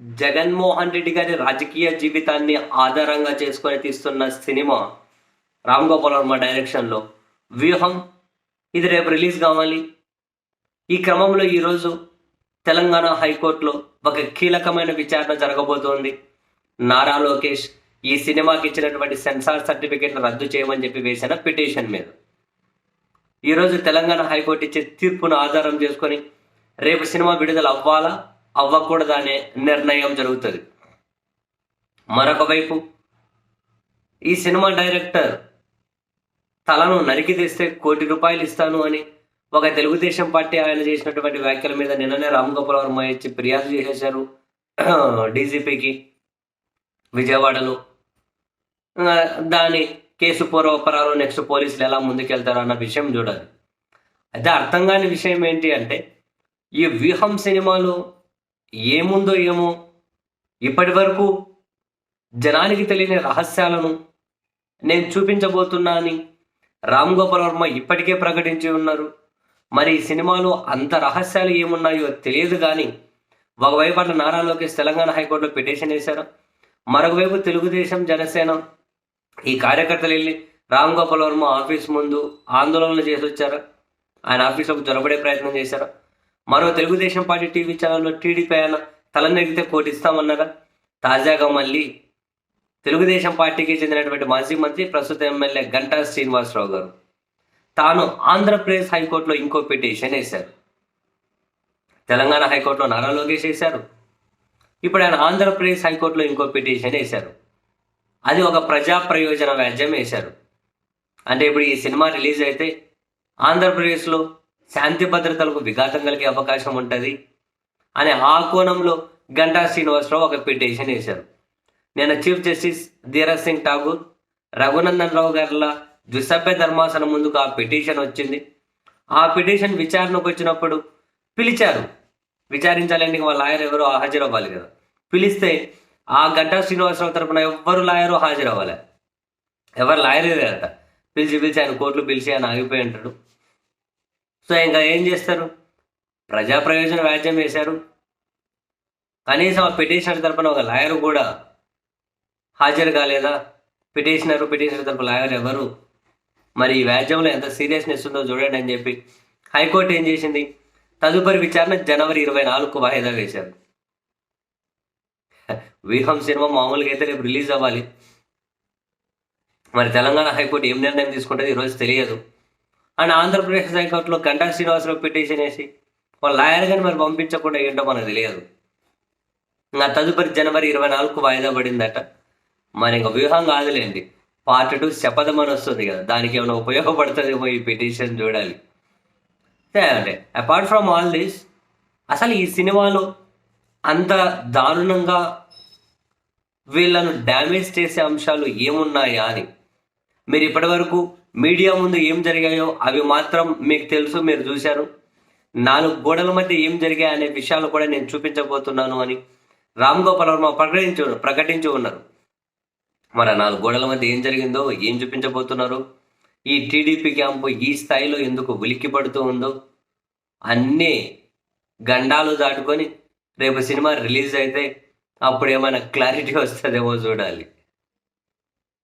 జగన్మోహన్ రెడ్డి గారి రాజకీయ జీవితాన్ని ఆధారంగా చేసుకొని తీస్తున్న సినిమా రామ్ గోపాల్ వర్మ డైరెక్షన్లో. వ్యూహం ఇది రేపు రిలీజ్ కావాలి. ఈ క్రమంలో ఈరోజు తెలంగాణ హైకోర్టులో ఒక కీలకమైన విచారణ జరగబోతోంది. నారా లోకేష్ ఈ సినిమాకి ఇచ్చినటువంటి సెన్సార్ సర్టిఫికేట్ రద్దు చేయమని చెప్పి వేసిన పిటిషన్ మీద. ఈరోజు తెలంగాణ హైకోర్టు ఇచ్చే తీర్పును ఆధారం చేసుకొని రేపు సినిమా విడుదల అవ్వాలా? అవ్వకూడదనే నిర్ణయం జరుగుతుంది. మరొక వైపు ఈ సినిమా డైరెక్టర్ తలను నరికి తెస్తే కోటి రూపాయలు ఇస్తాను అని ఒక తెలుగుదేశం పార్టీ ఆయన చేసినటువంటి వ్యాఖ్యల మీద నిన్ననే రామ్ గోపాల్ వర్మ ఇచ్చి ఫిర్యాదు చేసేశారు డీజీపీకి విజయవాడలో. దాని కేసు పూర్వపరాలు నెక్స్ట్ పోలీసులు ఎలా ముందుకెళ్తారు అన్న విషయం చూడాలి. అయితే అర్థం కాని విషయం ఏంటి అంటే ఈ వ్యూహం సినిమాలో ఏముందో ఏమో ఇప్పటి వరకు జనానికి తెలియని రహస్యాలను నేను చూపించబోతున్నా అని రామ్ గోపాల్ వర్మ ఇప్పటికే ప్రకటించి ఉన్నారు. మరి ఈ సినిమాలో అంత రహస్యాలు ఏమున్నాయో తెలియదు కానీ ఒకవైపు అట్లా నారా లోకేష్ తెలంగాణ హైకోర్టులో పిటిషన్ వేశారు. మరొకవైపు తెలుగుదేశం జనసేన ఈ కార్యకర్తలు వెళ్ళి రామ్ గోపాల్ వర్మ ఆఫీస్ ముందు ఆందోళనలు చేసి వచ్చారు ఆయన ఆఫీస్లోకి జొరబడే ప్రయత్నం చేశారు. మరో తెలుగుదేశం పార్టీ టీవీ ఛానల్లో టీడీపీ ఆయన తలనెగితే కోటి ఇస్తామన్నారా తాజాగా మళ్ళీ తెలుగుదేశం పార్టీకి చెందినటువంటి మాజీ మంత్రి ప్రస్తుత ఎమ్మెల్యే గంటా శ్రీనివాసరావు గారు. తాను ఆంధ్రప్రదేశ్ హైకోర్టులో ఇంకో పిటిషన్ వేశారు. తెలంగాణ హైకోర్టులో నారా లోకేష్ వేశారు. ఇప్పుడు ఆయన ఆంధ్రప్రదేశ్ హైకోర్టులో ఇంకో పిటిషన్ వేశారు. అది ఒక ప్రజా ప్రయోజన వ్యాజ్యం వేశారు. అంటే ఇప్పుడు ఈ సినిమా రిలీజ్ అయితే ఆంధ్రప్రదేశ్లో శాంతి భద్రతలకు విఘాతం కలిగే అవకాశం ఉంటుంది అనే ఆ కోణంలో గంటా శ్రీనివాసరావు ఒక పిటిషన్ వేశారు. నేను చీఫ్ జస్టిస్ ధీరజ్ సింగ్ ఠాగూర్ రఘునందన్ రావు గారిల ద్విసభ్య ధర్మాసనం ముందుకు ఆ పిటిషన్ వచ్చింది. ఆ పిటిషన్ విచారణకు వచ్చినప్పుడు పిలిచారు. విచారించాలంటే వాళ్ళ లాయర్ ఎవరు హాజరవ్వాలి కదా. పిలిస్తే ఆ గంటా శ్రీనివాసరావు తరపున ఎవ్వరు లాయరు హాజరవ్వాలి. ఎవరు లాయర్ కదా పిలిచి పిలిచి ఆయన కోర్టులు పిలిచి ఆయన ఆగిపోయి ఉంటాడు. సో ఇంకా ఏం చేస్తారు? ప్రజా ప్రయోజన వ్యాజ్యం వేశారు. కనీసం ఆ పిటిషనర్ తరపున ఒక లాయర్ కూడా హాజరు కాలేదా? పిటిషనర్ పిటిషనర్ తరపు లాయర్ ఎవరు? మరి ఈ వ్యాజ్యంలో ఎంత సీరియస్నెస్ ఉందో చూడండి అని చెప్పి హైకోర్టు ఏం చేసింది? తదుపరి విచారణ జనవరి ఇరవై నాలుగుకు వాయిదా వేశారు. వ్యూహం సినిమా మామూలుగా అయితే రేపు రిలీజ్ అవ్వాలి. మరి తెలంగాణ హైకోర్టు ఏం నిర్ణయం తీసుకుంటుంది ఈరోజు తెలియదు. అండ్ ఆంధ్రప్రదేశ్ హైకోర్టులో గంటా శ్రీనివాసరావు పిటిషన్ వేసి వాళ్ళ లాయర్ గాని మరి పంపించకుండా ఏంటో మనకు తెలియదు. నా తదుపరి జనవరి ఇరవై నాలుగుకు వాయిదా పడిందట. మరి ఇంకా వ్యూహం కాదులేండి. పార్ట్ టూ శపథం అని వస్తుంది కదా దానికి ఏమైనా ఉపయోగపడుతుందేమో ఈ పిటిషన్ చూడాలి. అంటే అపార్ట్ ఫ్రమ్ ఆల్ దిస్ అసలు ఈ సినిమాలో అంత దారుణంగా వీళ్ళను డ్యామేజ్ చేసే అంశాలు ఏమున్నాయా అని మీరు ఇప్పటివరకు మీడియా ముందు ఏం జరిగాయో అవి మాత్రం మీకు తెలుసు మీరు చూశారు. నాలుగు గోడల మధ్య ఏం జరిగాయి అనే విషయాలు కూడా నేను చూపించబోతున్నాను అని రామ్ గోపాల్ వర్మ ప్రకటించు ప్రకటించి ఉన్నారు. మరి నాలుగు గోడల మధ్య ఏం జరిగిందో ఏం చూపించబోతున్నారు? ఈ టీడీపీ క్యాంపు ఈ స్థాయిలో ఎందుకు ఉలిక్కిపడుతూ ఉందో అన్నీ గండాలు దాటుకొని రేపు సినిమా రిలీజ్ అయితే అప్పుడు ఏమైనా క్లారిటీ వస్తుందేమో చూడాలి.